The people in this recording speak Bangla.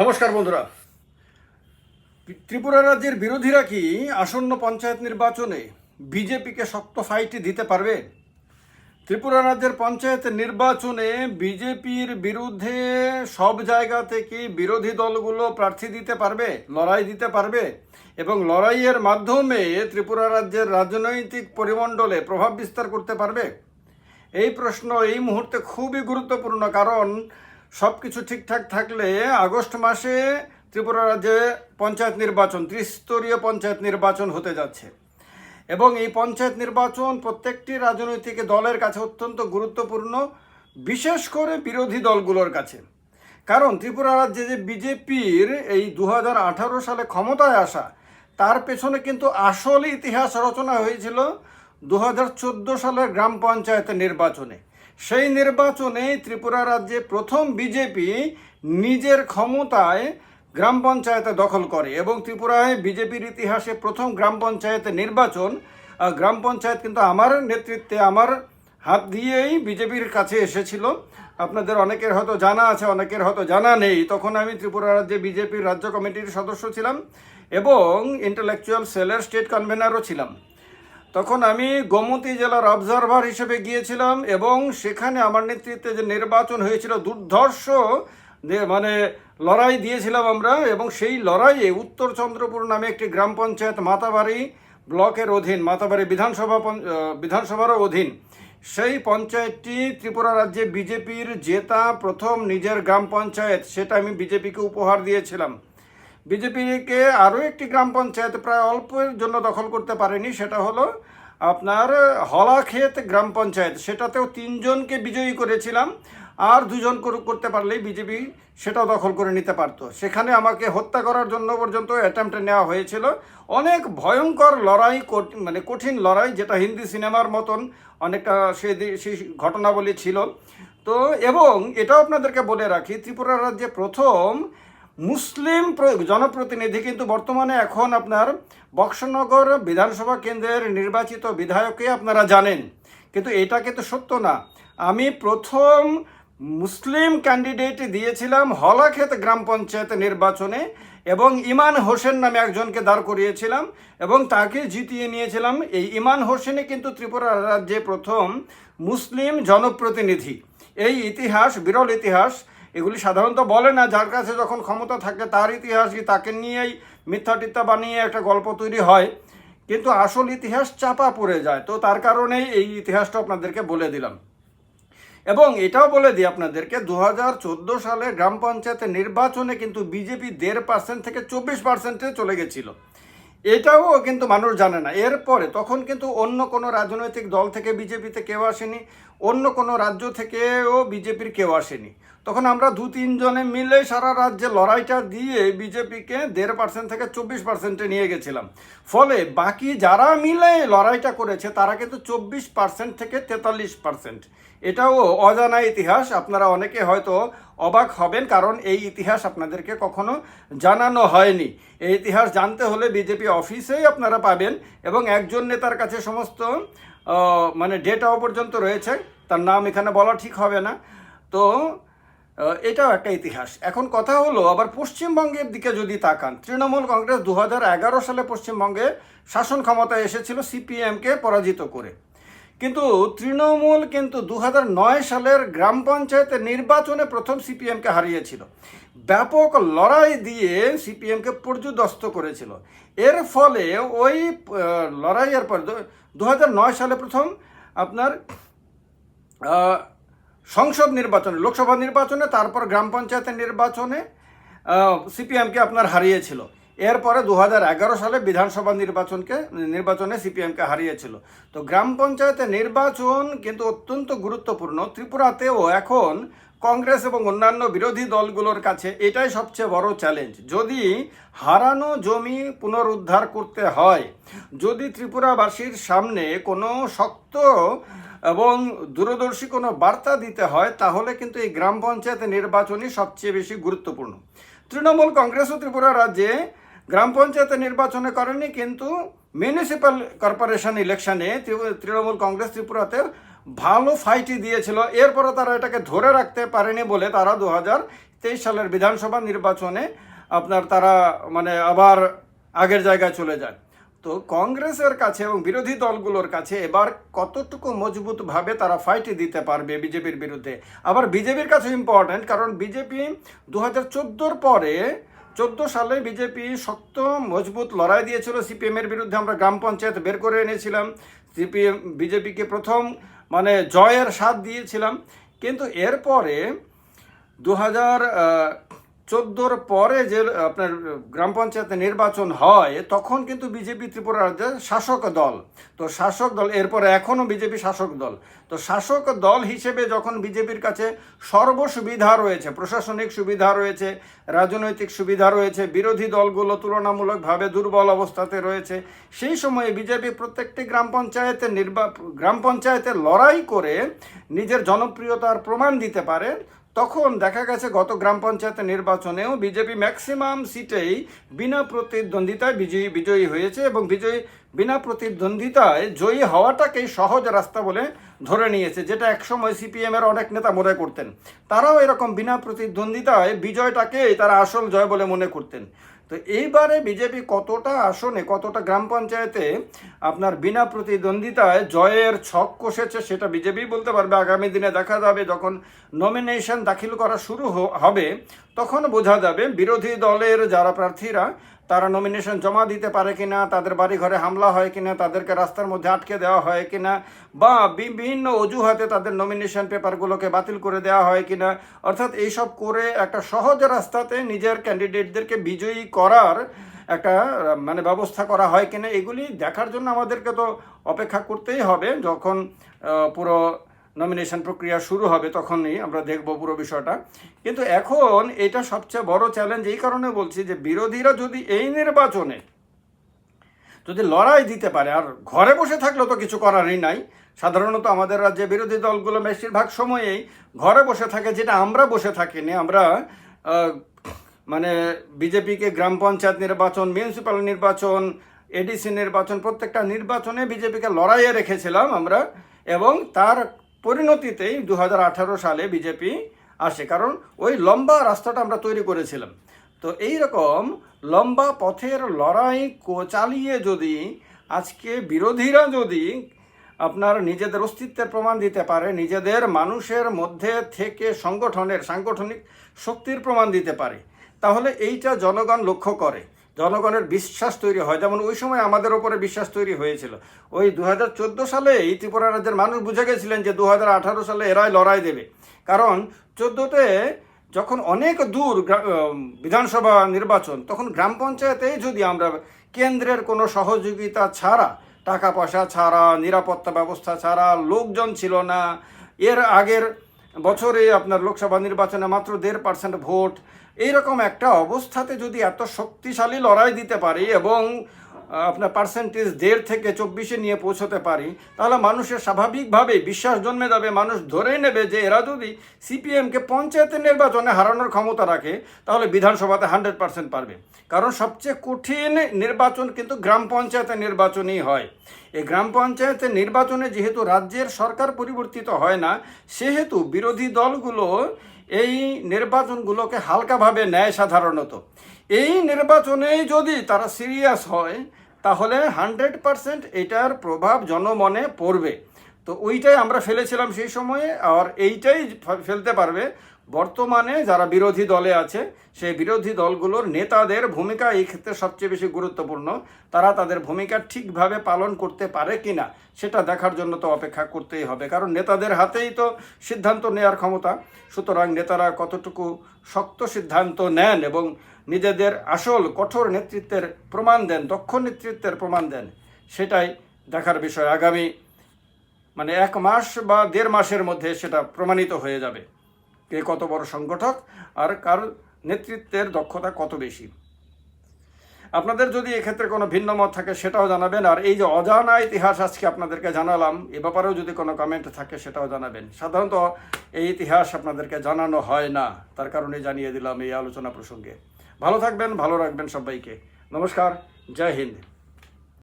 নমস্কার বন্ধুরা। ত্রিপুরা রাজ্যের বিরোধীরা কি আসন্ন পঞ্চায়েত নির্বাচনে বিজেপিকে শক্ত ফাইট দিতে পারবে? ত্রিপুরা রাজ্যের পঞ্চায়েত নির্বাচনে বিজেপির বিরুদ্ধে সব জায়গা থেকে বিরোধী দলগুলো প্রার্থী দিতে পারবে, লড়াই দিতে পারবে এবং লড়াইয়ের মাধ্যমে ত্রিপুরা রাজ্যের রাজনৈতিক পরিমণ্ডলে প্রভাব বিস্তার করতে পারবে? এই প্রশ্ন এই মুহূর্তে খুবই গুরুত্বপূর্ণ, কারণ সব কিছু ঠিকঠাক থাকলে আগস্ট মাসে ত্রিপুরা রাজ্যে পঞ্চায়েত নির্বাচন, ত্রিস্তরীয় পঞ্চায়েত নির্বাচন হতে যাচ্ছে। এবং এই পঞ্চায়েত নির্বাচন প্রত্যেকটি রাজনৈতিক দলের কাছে অত্যন্ত গুরুত্বপূর্ণ, বিশেষ করে বিরোধী দলগুলোর কাছে। কারণ ত্রিপুরা রাজ্যে যে বিজেপির এই দু হাজার আঠারো সালে ক্ষমতায় আসা, তার পেছনে কিন্তু আসল ইতিহাস রচনা হয়েছিল দু হাজার চোদ্দ সালের গ্রাম পঞ্চায়েতের নির্বাচনে। সেই নির্বাচনে ত্রিপুরা রাজ্যে প্রথম বিজেপি নিজের ক্ষমতায় গ্রাম পঞ্চায়েতে দখল করে এবং ত্রিপুরায় বিজেপির ইতিহাসে প্রথম গ্রাম পঞ্চায়েতে নির্বাচন। গ্রাম পঞ্চায়েত কিন্তু আমার নেতৃত্বে আমার হাত দিয়েই বিজেপির কাছে এসেছিল। আপনাদের অনেকের হয়তো জানা আছে, অনেকের হয়তো জানা নেই। তখন আমি ত্রিপুরা রাজ্যে বিজেপির রাজ্য কমিটির সদস্য ছিলাম এবং ইন্টেলেকচুয়াল সেলের স্টেট কনভেনারও ছিলাম। তখন আমি গোমতী জেলার অবজারভার হিসেবে গিয়েছিলাম এবং সেখানে আমার নেতৃত্বে যে নির্বাচন হয়েছিল, দুর্ধর্ষ মানে লড়াই দিয়েছিলাম আমরা এবং সেই লড়াইয়ে উত্তর চন্দ্রপুর নামে একটি গ্রাম পঞ্চায়েত মাতাবাড়ি ব্লকের অধীন, মাতাবাড়ি বিধানসভা বিধানসভারও অধীন। সেই পঞ্চায়েতটি ত্রিপুরা রাজ্যে বিজেপির জেতা প্রথম নিজের গ্রাম পঞ্চায়েত, সেটা আমি বিজেপিকে উপহার দিয়েছিলাম। বিজেপিকে আরও একটি গ্রাম পঞ্চায়েত প্রায় অল্পের জন্য দখল করতে পারেনি, সেটা হলো আপনার হলাক্ষেত গ্রাম পঞ্চায়েত। সেটাতেও তিনজনকে বিজয়ী করেছিলাম, আর দুজন করে- করতে পারলেই বিজেপি সেটাও দখল করে নিতে পারতো। সেখানে আমাকে হত্যা করার জন্য পর্যন্ত অ্যাটেম্পটে নেওয়া হয়েছিল। অনেক ভয়ঙ্কর লড়াই মানে কঠিন লড়াই, যেটা হিন্দি সিনেমার মতন অনেকটা দি- সেই ঘটনাবলী ছিল। তো এবং এটাও আপনাদেরকে বলে রাখি, ত্রিপুরা রাজ্যে প্রথম মুসলিম প্র- জনপ্রতিনিধি, কিন্তু বর্তমানে এখন আপনার বক্সনগর বিধানসভা কেন্দ্রের নির্বাচিত বিধায়ককে আপনারা জানেন। কিন্তু এটা কিন্তু সত্য না। আমি প্রথম মুসলিম ক্যান্ডিডেট দিয়েছিলাম হলাক্ষেত গ্রাম পঞ্চায়েত নির্বাচনে এবং ইমান হোসেন নামে একজনকে দাঁড় করিয়েছিলাম এবং তাকে জিতিয়ে নিয়েছিলাম। এই ইমান হোসেনে কিন্তু ত্রিপুরা রাজ্যে প্রথম মুসলিম জনপ্রতিনিধি। এই ইতিহাস, বিরল ইতিহাস এগুলি সাধারণত বলে না, যার কাছে যখন ক্ষমতা থাকে তার ইতিহাস কি তাকে নিয়েই মিথ্যা টিথ্যা বানিয়ে একটা গল্প তৈরি হয়। কিন্তু আসল ইতিহাস চাপা পড়ে যায়। তো তার কারণেই এই ইতিহাসটা আপনাদেরকে বলে দিলাম। এবং এটাও বলে দিই আপনাদেরকে দু চোদ্দ সালে গ্রাম পঞ্চায়েতের নির্বাচনে কিন্তু বিজেপি দেড় পার্সেন্ট থেকে চব্বিশ পার্সেন্টে চলে গেছিল। এটাও কিন্তু মানুষ জানে না। এরপরে তখন কিন্তু অন্য কোনো রাজনৈতিক দল থেকে বিজেপিতে কেউ আসেনি। অন্য কোনো রাজ্য থেকেও বিজেপির কেউ আসেনি। তখন আমরা দু তিনজনে মিলে সারা রাজ্যে লড়াইটা দিয়ে বিজেপিকে দেড় পার্সেন্ট থেকে চব্বিশ পার্সেন্টে নিয়ে গেছিলাম। ফলে বাকি যারা মিলে লড়াইটা করেছে, তারা কিন্তু চব্বিশ পার্সেন্ট থেকে তেতাল্লিশ পার্সেন্ট এটাও অজানা ইতিহাস, আপনারা অনেকে হয়তো অবাক হবেন, কারণ এই ইতিহাস আপনাদেরকে কখনো জানানো হয়নি। এই ইতিহাস জানতে হলে বিজেপি অফিসেই আপনারা পাবেন এবং একজন নেতার কাছে সমস্ত মানে ডেটাও পর্যন্ত রয়েছে, তার নাম এখানে বলা ঠিক হবে না। তো এটাও একটা ইতিহাস। এখন কথা হলো, আবার পশ্চিমবঙ্গের দিকে যদি তাকান, তৃণমূল কংগ্রেস দু হাজার এগারো সালে পশ্চিমবঙ্গে শাসন ক্ষমতায় এসেছিল সিপিএমকে পরাজিত করে। কিন্তু তৃণমূল কিন্তু দু হাজার নয় সালের গ্রাম পঞ্চায়েতের নির্বাচনে প্রথম সিপিএমকে হারিয়েছিল। ব্যাপক লড়াই দিয়ে সিপিএমকে পর্যুদস্ত করেছিল। এর ফলে ওই লড়াইয়ের পর দু হাজার নয় সালে প্রথম আপনার সংসদ নির্বাচনে, লোকসভা নির্বাচনে, তারপর গ্রাম পঞ্চায়েতের নির্বাচনে সিপিএমকে আপনার হারিয়েছিল। এরপরে দু হাজার এগারো সালে বিধানসভা নির্বাচনকে, নির্বাচনে সিপিএমকে হারিয়েছিল। তো গ্রাম পঞ্চায়েতের নির্বাচন কিন্তু অত্যন্ত গুরুত্বপূর্ণ। ত্রিপুরাতেও এখন কংগ্রেস এবং অন্যান্য বিরোধী দলগুলোর কাছে এটাই সবচেয়ে বড় চ্যালেঞ্জ যদি হারানো জমি পুনরুদ্ধার করতে হয়, যদি ত্রিপুরাবাসীর সামনে কোনো শক্ত এবং দূরদর্শী কোনো বার্তা দিতে হয়, তাহলে কিন্তু এই গ্রাম পঞ্চায়েত নির্বাচনই সবচেয়ে বেশি গুরুত্বপূর্ণ। তৃণমূল কংগ্রেস ও ত্রিপুরা রাজ্যে গ্রাম পঞ্চায়েত নির্বাচনে করেনি, কিন্তু মিউনিসিপ্যাল কর্পোরেশন ইলেকশনে তৃণমূল কংগ্রেস ত্রিপুরাতে ভালো ফাইটই দিয়েছিল। এরপরে তারা এটাকে ধরে রাখতে পারেনি বলে তারা দু হাজার তেইশ সালের বিধানসভা নির্বাচনে আপনার তারা মানে আবার আগের জায়গায় চলে যায়। তো কংগ্রেসের কাছে এবং বিরোধী দলগুলোর কাছে এবার কতটুকু মজবুতভাবে তারা ফাইট দিতে পারবে বিজেপির বিরুদ্ধে? আবার বিজেপির কাছে ইম্পর্ট্যান্ট কারণ বিজেপি দু হাজার পরে, চোদ্দ সালে বিজেপি শক্ত, মজবুত লড়াই দিয়েছিল সিপিএমের বিরুদ্ধে। আমরা গ্রাম পঞ্চায়েত বের করে এনেছিলাম। সিপিএম, বিজেপিকে প্রথম মানে জয়ের স্বাদ দিয়েছিলাম। কিন্তু এরপরে দু হাজার চোদ্দোর পরে যে আপনার গ্রাম পঞ্চায়েত নির্বাচন হয়, তখন কিন্তু বিজেপি ত্রিপুরা রাজ্যের শাসক দল। তো শাসক দল, এরপরে এখনও বিজেপি শাসক দল। তো শাসক দল হিসেবে যখন বিজেপির কাছে সর্বসুবিধা রয়েছে, প্রশাসনিক সুবিধা রয়েছে, রাজনৈতিক সুবিধা রয়েছে, বিরোধী দলগুলো তুলনামূলকভাবে দুর্বল অবস্থাতে রয়েছে, সেই সময়ে বিজেপি প্রত্যেকটি গ্রাম পঞ্চায়েতের নির্বা, গ্রাম পঞ্চায়েতে লড়াই করে নিজের জনপ্রিয়তার প্রমাণ দিতে পারে। তখন দেখা গেছে গত গ্রাম পঞ্চায়েত নির্বাচনেও বিজেপি ম্যাক্সিমাম সিটেই বিনা প্রতিদ্বন্দ্বিতায় বিজয়ী বিজয়ী হয়েছে এবং বিজয়ী বিনা প্রতিদ্বন্দ্বিতায় জয়ী হওয়াটাকেই সহজ রাস্তা বলে ধরে নিয়েছে, যেটা একসময় সিপিএমের অনেক নেতা মনে করতেন। তারাও এরকম বিনা প্রতিদ্বন্দ্বিতায় বিজয়টাকেই তারা আসল জয় বলে মনে করতেন। তো এইবারে বিজেপি কতটা আসনে, কতটা গ্রাম পঞ্চায়েতে আপনার বিনা প্রতিদ্বন্দ্বিতায় জয়ের ছক কষেছে সেটা বিজেপি বলতে পারবে। আগামী দিনে দেখা যাবে যখন নমিনেশন দাখিল করা শুরু হবে, তখন বোঝা যাবে বিরোধী দলের যারা প্রার্থীরা তারা নমিনেশন জমা দিতে পারে কিনা, তাদের বাড়ি ঘরে হামলা হয় কিনা, তাদেরকে রাস্তার মধ্যে আটকে দেওয়া হয় কিনা, বা বিভিন্ন অজুহাতে তাদের নমিনেশন পেপারগুলোকে বাতিল করে দেওয়া হয় কিনা, অর্থাৎ এইসব করে একটা সহজ রাস্তাতে নিজের ক্যান্ডিডেটদেরকে বিজয়ী করার একটা মানে ব্যবস্থা করা হয় কিনা, এগুলি দেখার জন্য আমাদেরকে তো অপেক্ষা করতেই হবে, যখন পুরো নমিনেশন প্রক্রিয়া শুরু হবে তখনই আমরা দেখব পুরো বিষয়টা। কিন্তু এখন এটা সবচেয়ে বড় চ্যালেঞ্জ এই কারণে বলছি যে বিরোধীরা যদি এই নির্বাচনে যদি লড়াই দিতে পারে, আর ঘরে বসে থাকলেও তো কিছু করারই নাই। সাধারণত আমাদের রাজ্যে বিরোধী দলগুলো বেশিরভাগ সময়েই ঘরে বসে থাকে, যেটা আমরা বসে থাকিনি। আমরা মানে বিজেপিকে গ্রাম পঞ্চায়েত নির্বাচন মিউনিসিপ্যাল নির্বাচন এডিসি নির্বাচন, প্রত্যেকটা নির্বাচনে বিজেপিকে লড়াইয়ে রেখেছিলাম আমরা। এবং তার পরিণতিতেই দু হাজার আঠারো সালে বিজেপি আসে, কারণ ওই লম্বা রাস্তাটা আমরা তৈরি করেছিলাম। তো এই রকম লম্বা পথের লড়াই চালিয়ে যদি, আজকে বিরোধীরা যদি আপনার নিজেদের অস্তিত্বের প্রমাণ দিতে পারে, নিজেদের মানুষের মধ্যে থেকে সংগঠনের সাংগঠনিক শক্তির প্রমাণ দিতে পারে, তাহলে এইটা জনগণ লক্ষ্য করে। জনগণের বিশ্বাস তৈরি হয়। যেমন ওই সময় আমাদের ওপরে বিশ্বাস তৈরি হয়েছিল। ওই দু হাজার সালে এই ত্রিপুরা রাজ্যের মানুষ বুঝে গেছিলেন যে দু হাজার আঠারো সালে এরাই লড়াই দেবে। কারণ চোদ্দোতে যখন অনেক দূর বিধানসভা নির্বাচন, তখন গ্রাম পঞ্চায়েতেই যদি আমরা কেন্দ্রের কোনো সহযোগিতা ছাড়া টাকা পয়সা ছাড়া, নিরাপত্তা ব্যবস্থা ছাড়া লোকজন ছিল না, এর আগের বছরে আপনার লোকসভা নির্বাচনে মাত্র দেড় পার্সেন্ট ভোট এইরকম একটা অবস্থাতে যদি এত শক্তিশালী লড়াই দিতে পারি এবং আপনার পার্সেন্টেজ দেড় থেকে চব্বিশে নিয়ে পৌঁছতে পারি, তাহলে মানুষের স্বাভাবিকভাবে বিশ্বাস জন্মে যাবে, মানুষ ধরেই নেবে যে এরা যদি সিপিএমকে পঞ্চায়েতের নির্বাচনে হারানোর ক্ষমতা রাখে, তাহলে বিধানসভাতে হান্ড্রেড পার্সেন্ট পারবে। কারণ সবচেয়ে কঠিন নির্বাচন কিন্তু গ্রাম পঞ্চায়েতের নির্বাচনই হয়। এই গ্রাম পঞ্চায়েতের নির্বাচনে যেহেতু রাজ্যের সরকার পরিবর্তিত হয় না, সেহেতু বিরোধী দলগুলো এই নির্বাচনগুলোকে হালকাভাবে নেয় সাধারণত। এই নির্বাচনেই যদি তারা সিরিয়াস হয়, তাহলে হান্ড্রেড পারসেন্ট এটার প্রভাব জনমনে পড়বে। তো ওইটাই আমরা ফেলেছিলাম সেই সময়ে, আর এইটাই ফেলতে পারবে। বর্তমানে যারা বিরোধী দলে আছে, সেই বিরোধী দলগুলোর নেতাদের ভূমিকা এই ক্ষেত্রে সবচেয়ে বেশি গুরুত্বপূর্ণ। তারা তাদের ভূমিকা ঠিকভাবে পালন করতে পারে কিনা, সেটা দেখার জন্য তো অপেক্ষা করতেই হবে। কারণ নেতাদের হাতেই তো সিদ্ধান্ত নেওয়ার ক্ষমতা। সুতরাং নেতারা কতটুকু শক্ত সিদ্ধান্ত নেন এবং নিজেদের আসল কঠোর নেতৃত্বের প্রমাণ দেন, দক্ষ নেতৃত্বের প্রমাণ দেন, সেটাই দেখার বিষয়। আগামী মানে এক মাস বা দেড় মাসের মধ্যে সেটা প্রমাণিত হয়ে যাবে। কে কত বড় সংগঠক আর কার নেতৃত্বের দক্ষতা কত বেশি? আপনাদের যদি এক্ষেত্রে কোনো ভিন্ন মত থাকে সেটাও জানাবেন। আর এই যে অজানা ইতিহাস আজকে আপনাদেরকে জানালাম, এ ব্যাপারেও যদি কোনো কমেন্ট থাকে সেটাও জানাবেন। সাধারণত এই ইতিহাস আপনাদেরকে জানানো হয় না, তার কারণে জানিয়ে দিলাম এই আলোচনা প্রসঙ্গে। ভালো থাকবেন, ভালো রাখবেন সবাইকে। নমস্কার, জয় হিন্দ।